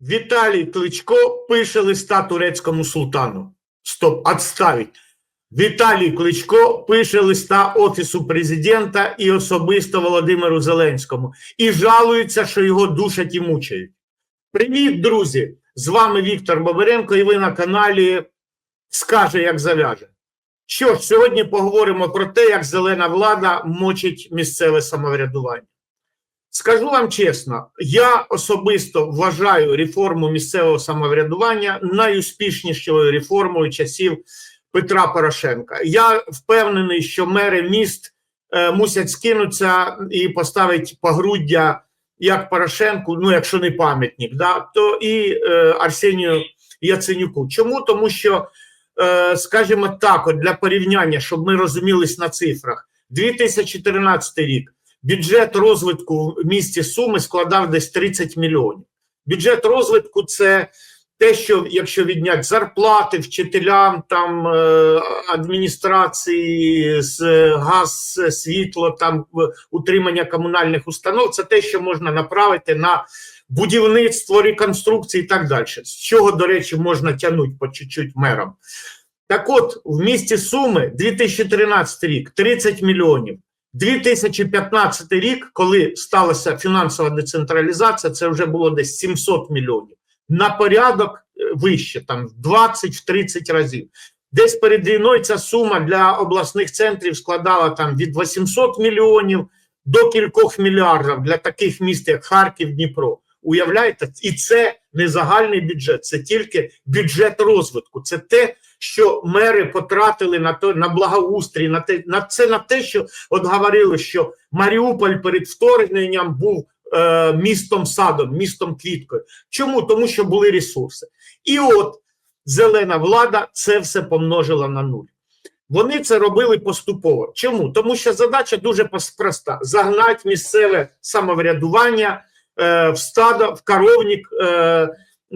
Віталій Кличко пише листа турецькому султану. Стоп, отставить. Віталій Кличко пише листа Офісу президента і особисто Володимиру Зеленському і жалується, що його душать і мучають. Привіт, друзі! З вами Віктор Бобаренко, і ви на каналі Скаже, як зав'яже. Що ж, сьогодні поговоримо про те, як зелена влада мочить місцеве самоврядування. Скажу вам чесно, я особисто вважаю реформу місцевого самоврядування найуспішнішою реформою часів Петра Порошенка. Я впевнений, що мери міст е, мусять скинутися і поставити погруддя як Порошенку, ну якщо не пам'ятник, да, то і е, Арсенію Яценюку. Чому? Тому що, е, скажімо так, от для порівняння, щоб ми розумілись на цифрах, 2013 рік. Бюджет розвитку в місті Суми складав десь 30 мільйонів. Бюджет розвитку це те, що якщо відняти зарплати вчителям, там е, адміністрації, газ, світло, там утримання комунальних установ, це те, що можна направити на будівництво, реконструкції і так далі. З чого, до речі, можна тягнути по чуть-чуть мерам. Так от, в місті Суми 2013 рік 30 мільйонів. 2015 рік, коли сталася фінансова децентралізація, це вже було десь 700 мільйонів. На порядок е, вище, там в 20-30 разів. Десь перед війною ця сума для обласних центрів складала там від 800 мільйонів до кількох мільярдів для таких міст, як Харків, Дніпро. Уявляєте, і це не загальний бюджет, це тільки бюджет розвитку. Це те, що мери потратили на то на благоустрій, на те, на це на те, що от говорили, що Маріуполь перед вторгненням був е, містом садом, містом квіткою. Чому? Тому що були ресурси. І от зелена влада це все помножила на нуль. Вони це робили поступово. Чому? Тому що задача дуже проста: загнати місцеве самоврядування е, в стадо, в коровник, е,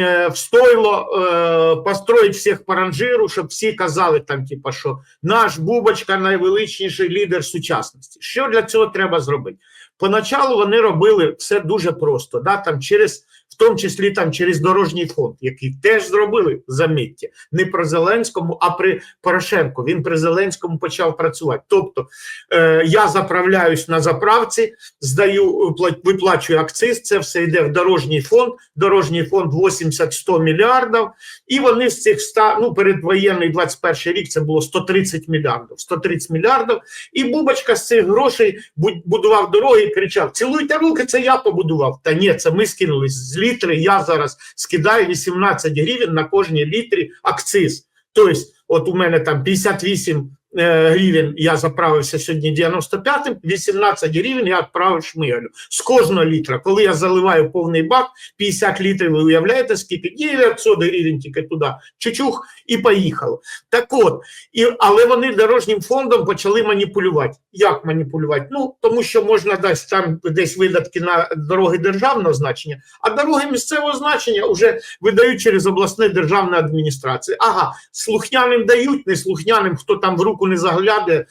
е, в стойло, е, построїть всіх по ранжиру, щоб всі казали там, типа, що наш Бубочка найвеличніший лідер сучасності. Що для цього треба зробити? Поначалу вони робили все дуже просто, да, там через, в тому числі там через дорожній фонд, який теж зробили заміття не при Зеленському, а при Порошенку. Він при Зеленському почав працювати. Тобто е, я заправляюсь на заправці, здаю, пла- виплачую акциз, це все йде в дорожній фонд. Дорожній фонд 80-100 мільярдів, і вони з цих 100, ну передвоєнний 21 рік це було 130 мільярдів. 130 мільярдів. І Бубочка з цих грошей будував дороги і кричав: Цілуйте руки, це я побудував. Та ні, це ми скинулись з літри. Я зараз скидаю 18 гривень на кожній літрі акциз. Тобто, от у мене там 58 е, гривень, я заправився сьогодні 95-м, 18 гривень я відправив шмигалю. З кожного літра. Коли я заливаю повний бак, 50 літрів, ви уявляєте, скільки? 900 гривень тільки туди, чучух, і поїхало. Так от, і, але вони дорожнім фондом почали маніпулювати. Як маніпулювати? Ну, тому що можна десь там десь видатки на дороги державного значення, а дороги місцевого значення вже видають через обласне державне адміністрації. Ага, слухняним дають, не слухняним, хто там в руку не загляде,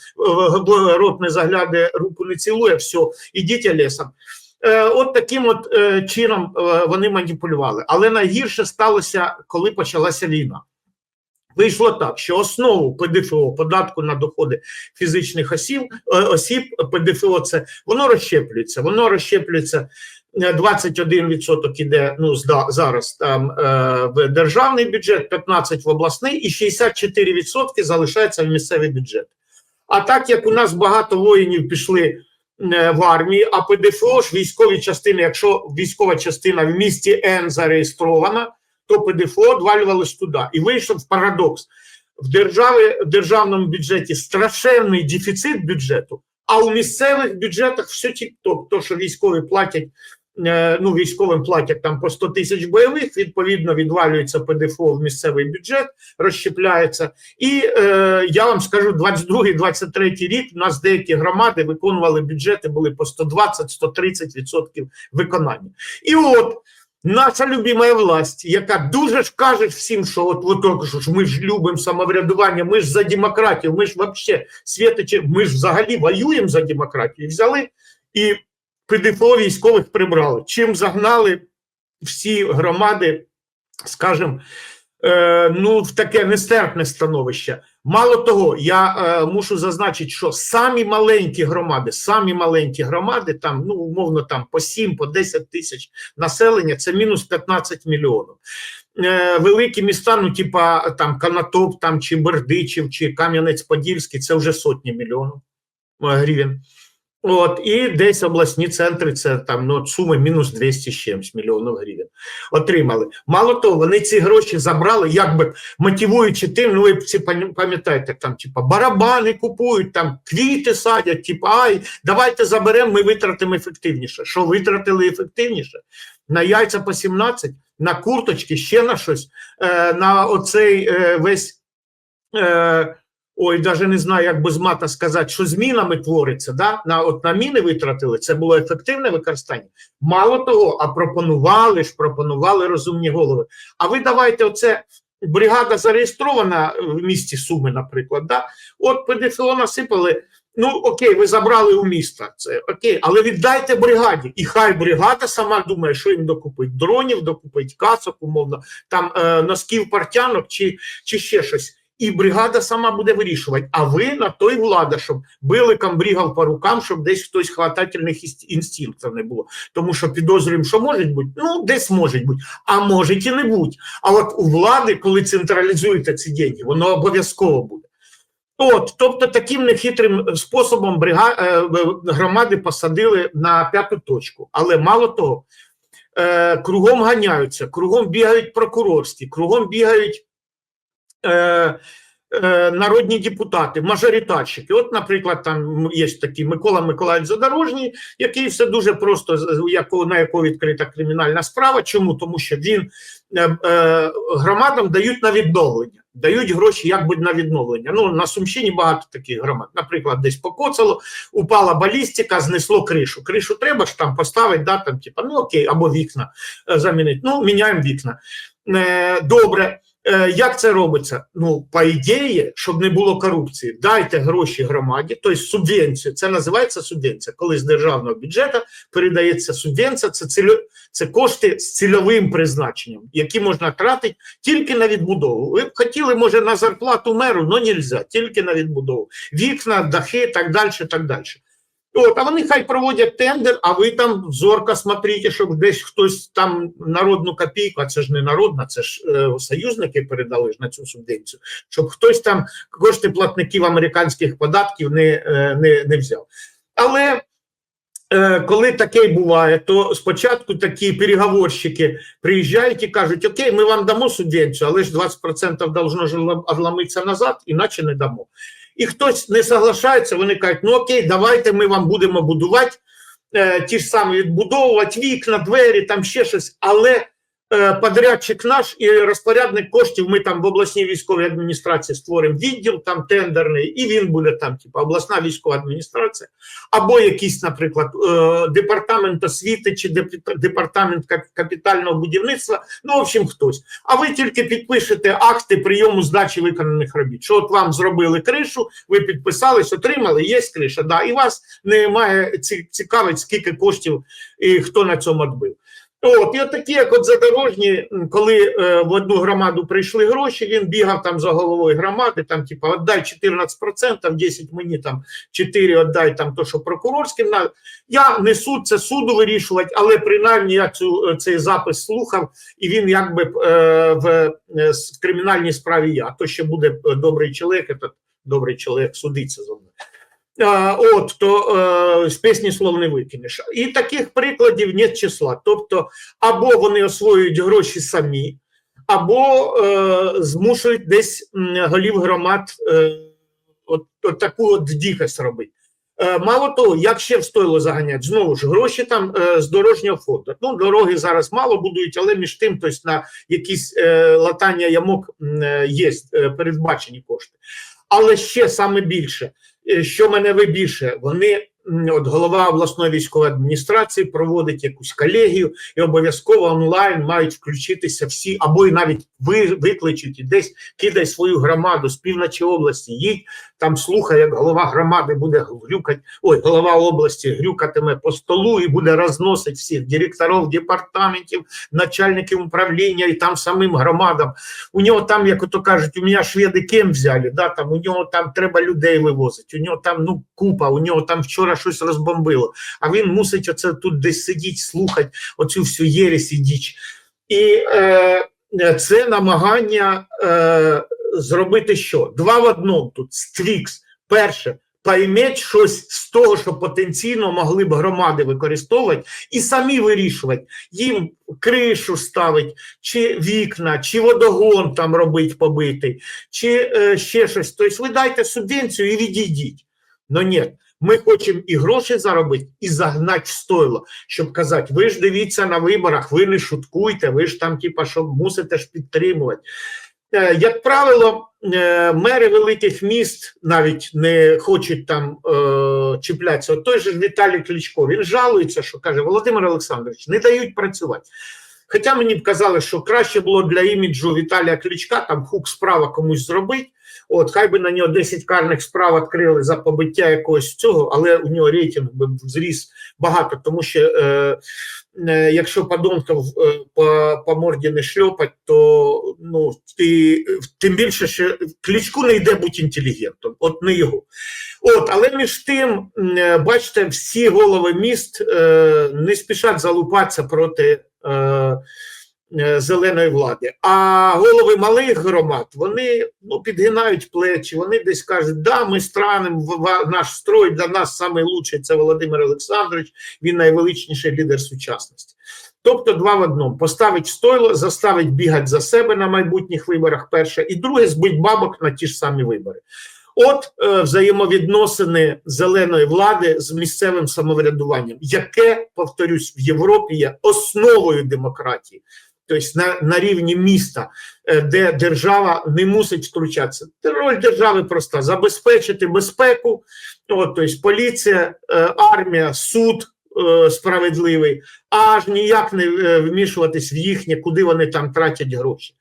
рот не загляде, руку не цілує, все, ідіть лісом. Е, От таким от е, чином е, вони маніпулювали. Але найгірше сталося, коли почалася війна. Вийшло так, що основу ПДФО, податку на доходи фізичних осіб, осіб ПДФО, це воно розщеплюється. Воно розщеплюється 21% іде ну, зараз там е, в державний бюджет, 15% в обласний і 64% залишається в місцевий бюджет. А так як у нас багато воїнів пішли е, в армії, а ПДФО ж військові частини, якщо військова частина в місті Н зареєстрована, то ПДФО одвалювалось туди. І вийшов парадокс. В, державі, в державному бюджеті страшенний дефіцит бюджету, а у місцевих бюджетах все тік-топ. То, що військові платять, ну, військовим платять там по 100 тисяч бойових, відповідно, відвалюється ПДФО в місцевий бюджет, розщепляється. І е, я вам скажу, 22-23 рік у нас деякі громади виконували бюджети, були по 120-130% виконання. І от наша любима власть, яка дуже ж каже всім, що от, от що ж ми ж любимо самоврядування, ми ж за демократію, ми ж взагалі світочі, ми ж взагалі воюємо за демократію. Взяли і ПДФО військових прибрали. Чим загнали всі громади, скажімо, е, ну, в таке нестерпне становище. Мало того, я е, мушу зазначити, що самі маленькі громади, самі маленькі громади, там, ну, умовно, там по 7, по 10 тисяч населення, це мінус 15 мільйонів. Е, великі міста, ну, типа там Канатоп, там, чи Бердичів, чи Кам'янець-Подільський, це вже сотні мільйонів е, гривень. От, і десь обласні центри, це там ну, суми мінус 200 з чимось мільйонів гривень отримали. Мало того, вони ці гроші забрали, якби мотивуючи тим, ну ви всі пам'ятаєте, там, типа, барабани купують, там квіти садять, типа, ай, давайте заберемо, ми витратимо ефективніше. Що витратили ефективніше? На яйця по 17, на курточки, ще на щось, е, на оцей е, весь. Е, Ой, навіть не знаю, як без мата сказати, що змінами твориться. Да? На, от на міни витратили, це було ефективне використання. Мало того, а пропонували ж, пропонували розумні голови. А ви давайте, оце бригада зареєстрована в місті Суми, наприклад. Да? От ПДФО насипали. Ну, окей, ви забрали у міста, це окей, але віддайте бригаді, і хай бригада сама думає, що їм докупить дронів, докупить касок, умовно, там е, носків партянок чи, чи ще щось. І бригада сама буде вирішувати. А ви на той влада, щоб били камбрігал по рукам, щоб десь хтось хватательних інстинктів не було. Тому що підозрюємо, що може бути, ну десь може бути, а може і не бути. А от у влади, коли централізуєте ці деньги, воно обов'язково буде. От, тобто таким нехитрим способом брига... е, е, громади посадили на п'яту точку. Але мало того, е, кругом ганяються, кругом бігають прокурорські, кругом бігають е, е, народні депутати, мажоритарщики. От, наприклад, там є такий Микола Миколаївич Задорожній, який все дуже просто, на якого відкрита кримінальна справа. Чому? Тому що він е, громадам дають на відновлення. Дають гроші якби на відновлення. Ну на Сумщині багато таких громад. Наприклад, десь покоцало, упала балістика, знесло кришу. Кришу треба ж там поставити, да, там, типа, ну окей, або вікна замінити. Ну, міняємо вікна. Добре. Е, Як це робиться? Ну, по ідеї, щоб не було корупції, дайте гроші громаді, тобто субвенцію. Це називається субвенція. Коли з державного бюджету передається субвенція, це цільо, це кошти з цільовим призначенням, які можна тратити тільки на відбудову. Ви б хотіли, може, на зарплату меру, але нельзя, тільки на відбудову. Вікна, дахи, так далі, так далі. От, а вони хай проводять тендер, а ви там зорко смотрите, щоб десь хтось там народну копійку, а це ж не народна, це ж е, союзники передали ж на цю субвенцію, щоб хтось там кошти платників американських податків не, е, не, не взяв. Але е, коли таке буває, то спочатку такі переговорщики приїжджають і кажуть: Окей, ми вам дамо субвенцію, але ж 20% должно ж відломитися назад, іначе не дамо. І хтось не соглашається, вони кажуть, ну окей, давайте ми вам будемо будувати е, ті ж самі відбудовувати вікна, двері, там ще щось, але подрядчик наш і розпорядник коштів, ми там в обласній військовій адміністрації створимо відділ там тендерний, і він буде там, типу, обласна військова адміністрація, або якийсь, наприклад, е, департамент освіти чи департамент капітального будівництва, ну, в общем, хтось. А ви тільки підпишете акти прийому здачі виконаних робіт. Що от вам зробили кришу, ви підписались, отримали, є криша, да, і вас немає цікавить, скільки коштів і хто на цьому відбив. От, і от такі, як от задорожні, коли е, в одну громаду прийшли гроші, він бігав там за головою громади, там, типу, віддай 14%, 10 мені там 4 віддай там то, що прокурорським. На... Я не суд, це суду вирішувати, але принаймні я цю, цей запис слухав, і він якби е, в, е, в кримінальній справі я. То ще буде е, добрий чоловік, добрий чоловік судиться за мною. От то е, з пісні слов не викинеш. І таких прикладів нет числа. Тобто, або вони освоюють гроші самі, або е, змушують десь голів громад е, от, от таку от дикость робити. Мало того, як ще в стойло заганять, знову ж гроші там е, з дорожнього фонду. Ну, дороги зараз мало будують, але між тим, тобто на якісь е, латання ямок є е, передбачені кошти. Але ще саме більше, що мене вибільше, вони от голова обласної військової адміністрації проводить якусь колегію, і обов'язково онлайн мають включитися всі, або і навіть ви, викличуть десь кидай свою громаду з півночі області, їдь там слухай, як голова громади буде грюкати, ой, голова області грюкатиме по столу і буде розносити всіх директорів департаментів, начальників управління і там самим громадам. У нього там, як ото кажуть, у мене шведи кем взяли, да, там, у нього там треба людей вивозити, у нього там ну, купа, у нього там вчора щось розбомбило, а він мусить оце тут десь сидіти, слухати оцю всю єресь і діч. І е, це намагання е, зробити що? Два в одному тут стрікс. Перше, пойміть щось з того, що потенційно могли б громади використовувати, і самі вирішувати, їм кришу ставить, чи вікна, чи водогон там робить побитий, чи е, ще щось. Тобто ви дайте субвенцію і відійдіть. Ну ні, ми хочемо і гроші заробити, і загнати в стойло, щоб казати, ви ж дивіться на виборах, ви не шуткуйте, ви ж там, типа, що мусите ж підтримувати. Е, Як правило, е, мери великих міст навіть не хочуть там е, чіплятися. От той же Віталій Кличко, він жалується, що каже, Володимир Олександрович, не дають працювати. Хоча мені б казали, що краще було для іміджу Віталія Кличка там хук справа комусь зробити. От, хай би на нього 10 карних справ відкрили за побиття якогось цього, але у нього рейтинг би зріс багато, тому що е, е, якщо подонків е, по, по морді не шльопать, то ну, ти, тим більше, що Кличку не йде бути інтелігентом, от не його. От, але між тим, е, бачите, всі голови міст е, не спішать залупатися проти. Е, Зеленої влади, а голови малих громад вони ну підгинають плечі. Вони десь кажуть, да, ми страним в ва- наш строй. Для нас найкращий це Володимир Олександрович. Він найвеличніший лідер сучасності. Тобто, два в одному: поставить стойло, заставить бігати за себе на майбутніх виборах. Перше, і друге збить бабок на ті ж самі вибори. От е, взаємовідносини зеленої влади з місцевим самоврядуванням, яке, повторюсь, в Європі є основою демократії, тобто на, на рівні міста, е, де держава не мусить втручатися. Роль держави проста: забезпечити безпеку, от, тобто поліція, е, армія, суд. е, Справедливий, аж ніяк не вмішуватись в їхнє, куди вони там тратять гроші.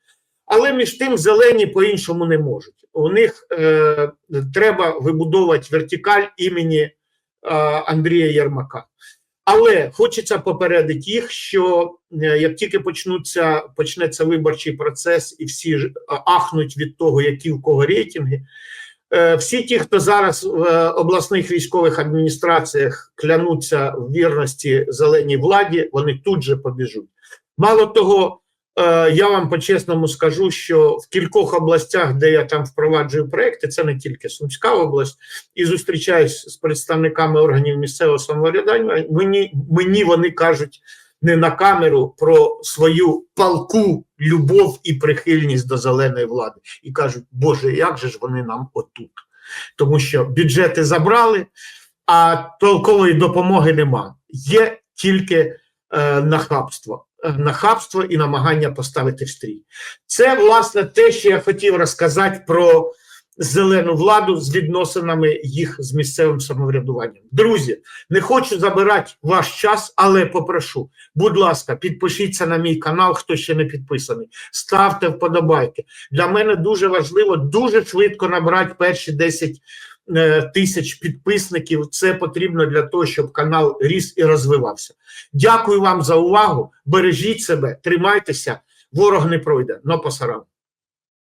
Але між тим зелені по-іншому не можуть. У них е, треба вибудовувати вертикаль імені е, Андрія Єрмака. Але хочеться попередити їх, що е, як тільки почнуться, почнеться виборчий процес і всі е, ахнуть від того, які в кого рейтинги, е, всі ті, хто зараз в обласних військових адміністраціях клянуться в вірності зеленій владі, вони тут же побіжуть. Мало того, Я вам по-чесному скажу, що в кількох областях, де я там впроваджую проекти, це не тільки Сумська область, і зустрічаюсь з представниками органів місцевого самоврядування. Мені, мені вони кажуть не на камеру про свою палку любов і прихильність до зеленої влади. І кажуть, Боже, як же ж вони нам отут? Тому що бюджети забрали, а толкової допомоги нема. Є тільки е, нахабство. Е, Нахабство і намагання поставити в стрій. Це, власне, те, що я хотів розказати про зелену владу з відносинами їх з місцевим самоврядуванням. Друзі, не хочу забирати ваш час, але попрошу, будь ласка, підпишіться на мій канал, хто ще не підписаний. Ставте вподобайки. Для мене дуже важливо дуже швидко набрати перші 10 е, тисяч підписників. Це потрібно для того, щоб канал ріс і розвивався. Дякую вам за увагу. Бережіть себе, тримайтеся, ворог не пройде. Но посарам.